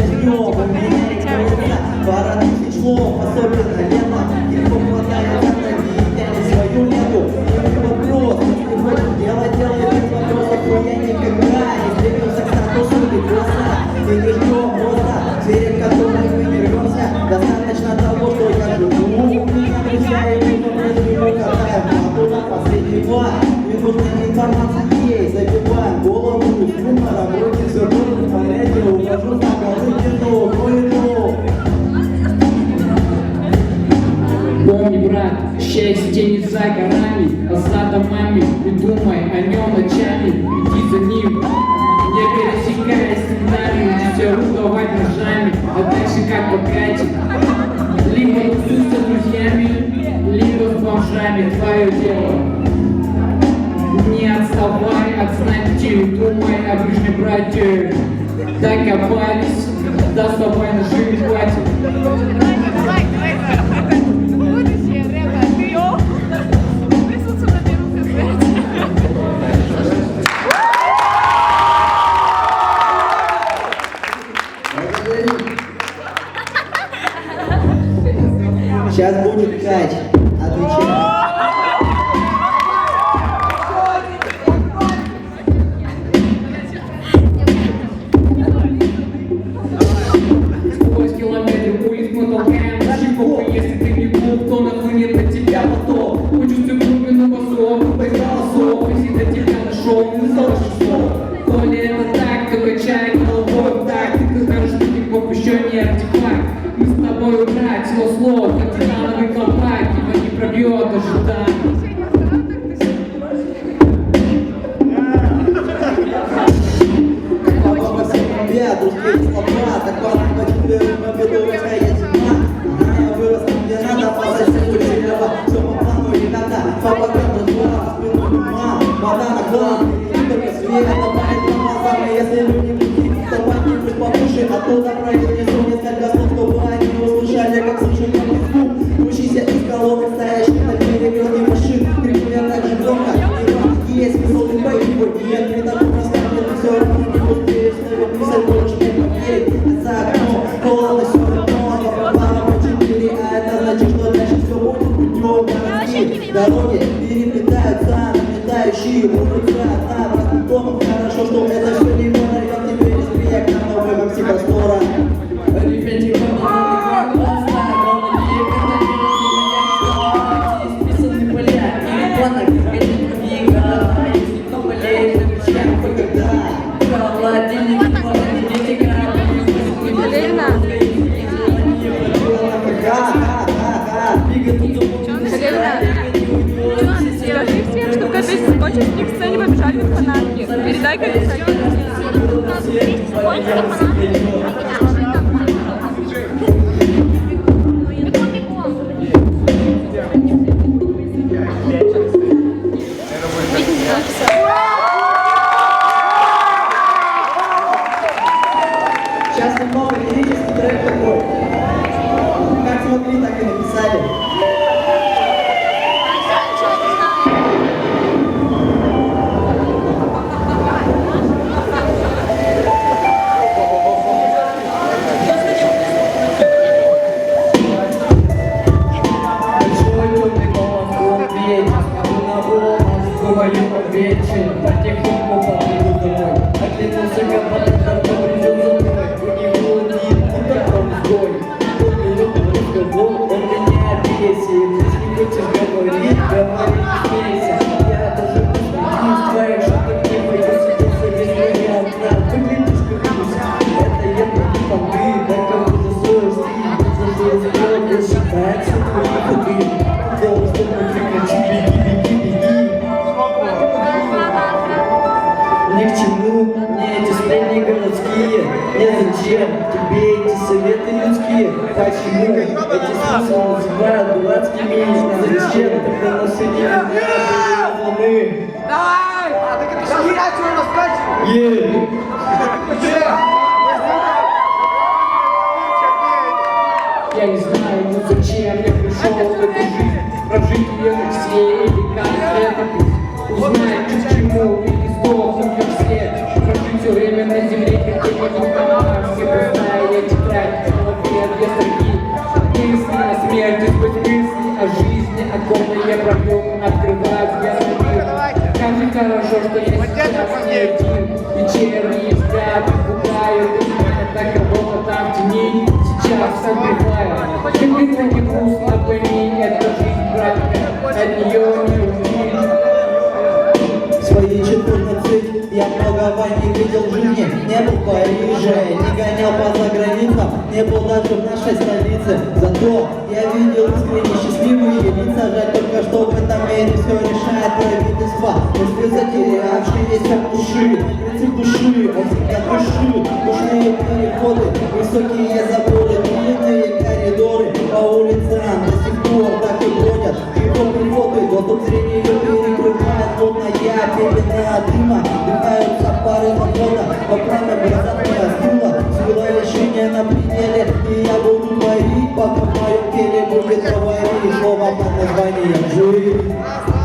จะอยู่ днів, не пересекая сценарий, все рудовать ножами, а дальше как покатит. Либо тусусь с друзьями, либо с бомжами, твое дело. Не отставай от знати, думай о ближнем брате. Докопались, доставай на жизнь хватит. Хорошо, что это все не мода, я теперь восприят на новом все простора. Лена. Лена. фанатки. Передай колесо. Сейчас попал, видите, трек такой. Как смогли, так и написали. Твоє обличчя, на тих Е! Я не знаю, ну зачем я пришел в эту жизнь? Прожить ее как все или как летопись Узнать, к чему и сдохнуть как все Прожить все время на земле, как где-нибудь на Марсе Пустая я тетрадь, в голове две строки. Мысли о смерти, сквозь мысли о жизни О ком я провел, открывать я на мир. Как же хорошо, что я сейчас не один Вечерние взгляды пугают меня Так кого-то там в тени сейчас согреваю я многого не видел жизни Не был в Париже, не гонял по заграницам. Не был даже в нашей столице. Зато я видел искренне счастливые лица Жаль только, что в этом мире все решает правительство Мысли затерявшиеся души Принцип души, он всегда души Душные переходы, высокие заборы Длинные коридоры. По улицам До сих пор так и бродят. Его приходы, доступ зрения перекрывает Плотная пелена дыма Дыхаются пары Во пламя глаза моя стула Сила решения на пределе И я буду творить, пока в моем теле будет говорить Слово под названием жизнь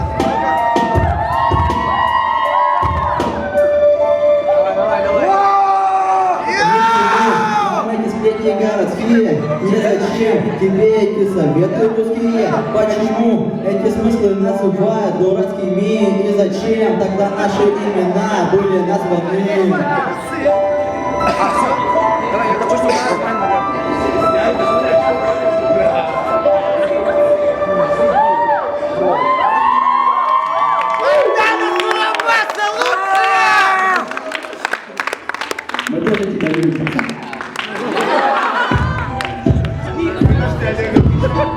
городские, незачем тебе эти советы русские? Почему эти смыслы называют дурацкими? И зачем тогда наши имена были названы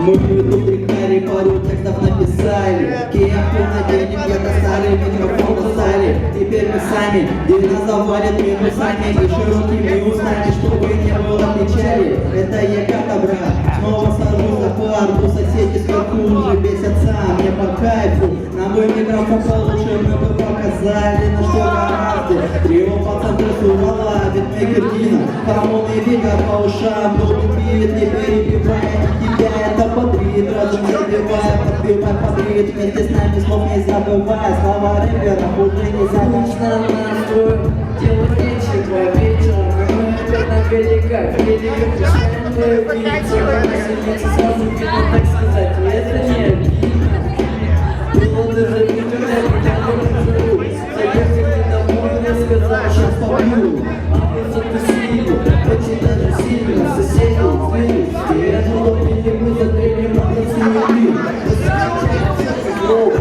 Мы тут Хари пару текстов написали. Кепку наденем, я достали, микрофон достали. Теперь мы сами, где нас завалят минусами И широкими устами, чтобы не было печали. Это я как брат, снова сажусь за парту Соседи сверху уже бесятся, мне по кайфу. На мой микрофон получше мы бы показали На что гораздо, трио по центру сувала Ведь картина, хамон и века по ушам Долбит бит, не перебивая тебя это бодрит Разум забивая, подбивая подрит Вместе с нами слов не забывая Слова рэпера уже не забывая Нужно настрой, вечером Великах Пускай убийца, красавица Сразу видно, так сказать, и это не обидно Было даже выхожу Заехали домой, я сказал, сейчас побью Маму затусили, очень даже сильно Соседи сбились, и я наловили Мы затрели, маму смели Зло,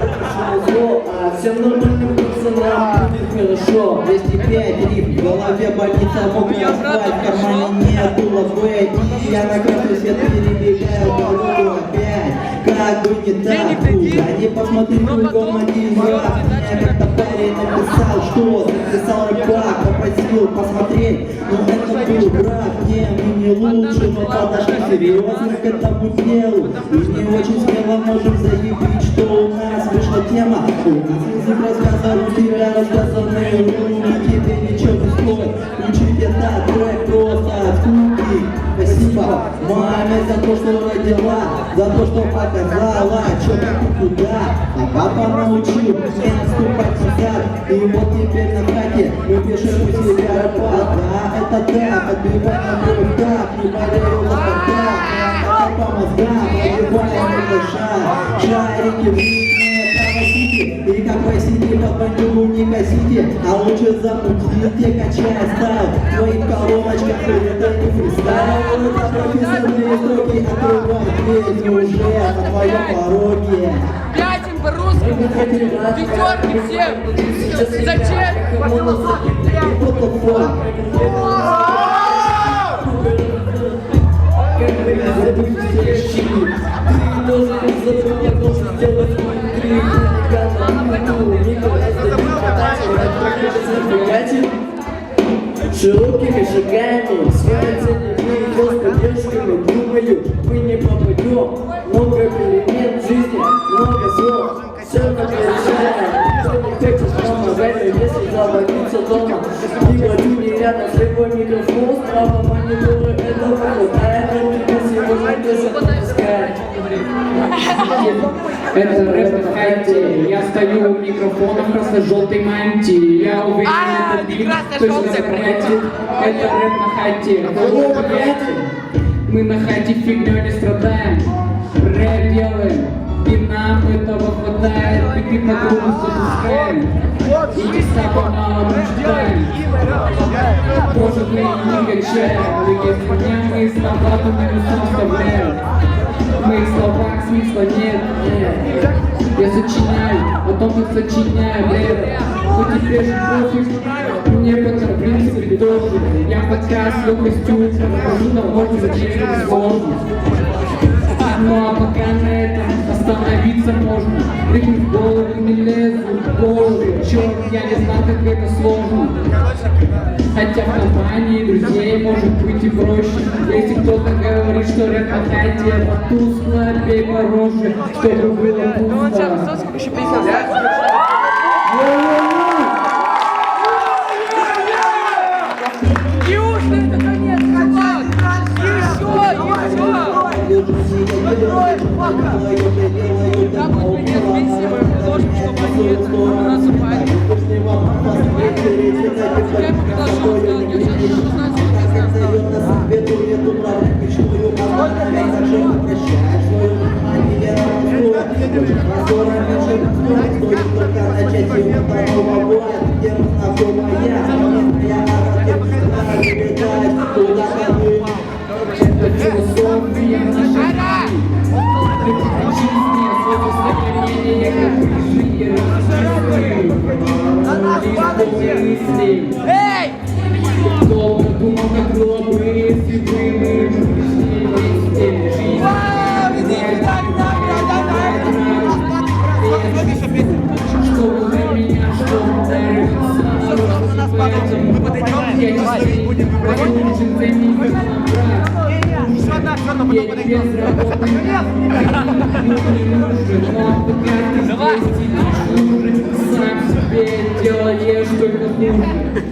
зло, а всем нормальным пацанам будет хорошо. 205 в голове больница, мокрый асфальт, в кармане нет лавы И я на каждый свет перебегаю дорогу бы не так круто, не посмотри кругом один раз Мне как-то парень написал, что записал рыбак Попросил посмотреть, но это был брат Не, мы не лучше, но подошли серьезно к этому делу И не очень смело можем заявить, что у нас вышла тема. У нас язык рассказа, у тебя рассказанные руки Тебе ничего не стоит, учить этот трек просто от Спасибо маме за то, что родила, за то, что показала, что и куда? А папа научил не наступать назад И вот теперь на хате мы пишем у себя рэпа Да, это да, отбивай на мой так, не болею спартак по мозгам, пробиваем душа Шарики в Сити под бандюгу не косите А лучше замутите, качая стайл В твоих колоночках это не фристайл. Это прописанные строки открывают дверь уже на твоем пороге Пятим по-русски. Пятерки всем. Зачем? Как бы не забыть все щели Ты должен забыть, я должен сделать Широкими шагами, связанными просто девушками, думаю, мы не попадем. Много перемен в жизни, много слов, все как решаем. Кто не хочет мама, если заводиться дома. И плачу не рядом, слепой микрофон, справа мониторы, это мало, а это меня сегодня тоже подпускает. Это рэп от Хайти стою у микрофона в красно-желтой мантии Я уверен, А, этот не бит точно прокатит Это рэп на хайте, Алло, Мы на хайте фигней не страдаем Рэп делаем, и нам этого хватает Биты по кругу запускаем И веса мало рождаем Может мы не качаем, но если дня мы слова, то минус оставляем В моих словах смысла нет, нет Я сочиняю, потом и сочиняю рэп Но теперь же пофиг, мне в этом в принципе Я подкаст легкостью покажу, но можно зачем сложно ну а пока на остановиться можно. Ритм в голову не лезут, в голову Черт, я не знал, как это сложно. Хотя в компании друзей может быть и проще. Если кто-то говорит, что рэп на хайте потускло, бей по роже, чтобы было Ну пусто Да, вот привет, пенсии мы предложим, чтобы они это, нас упали. Я ему предложил сделать девчонку, чтобы узнать, сколько я знаю. Это хуже Сам себе делаешь только хуже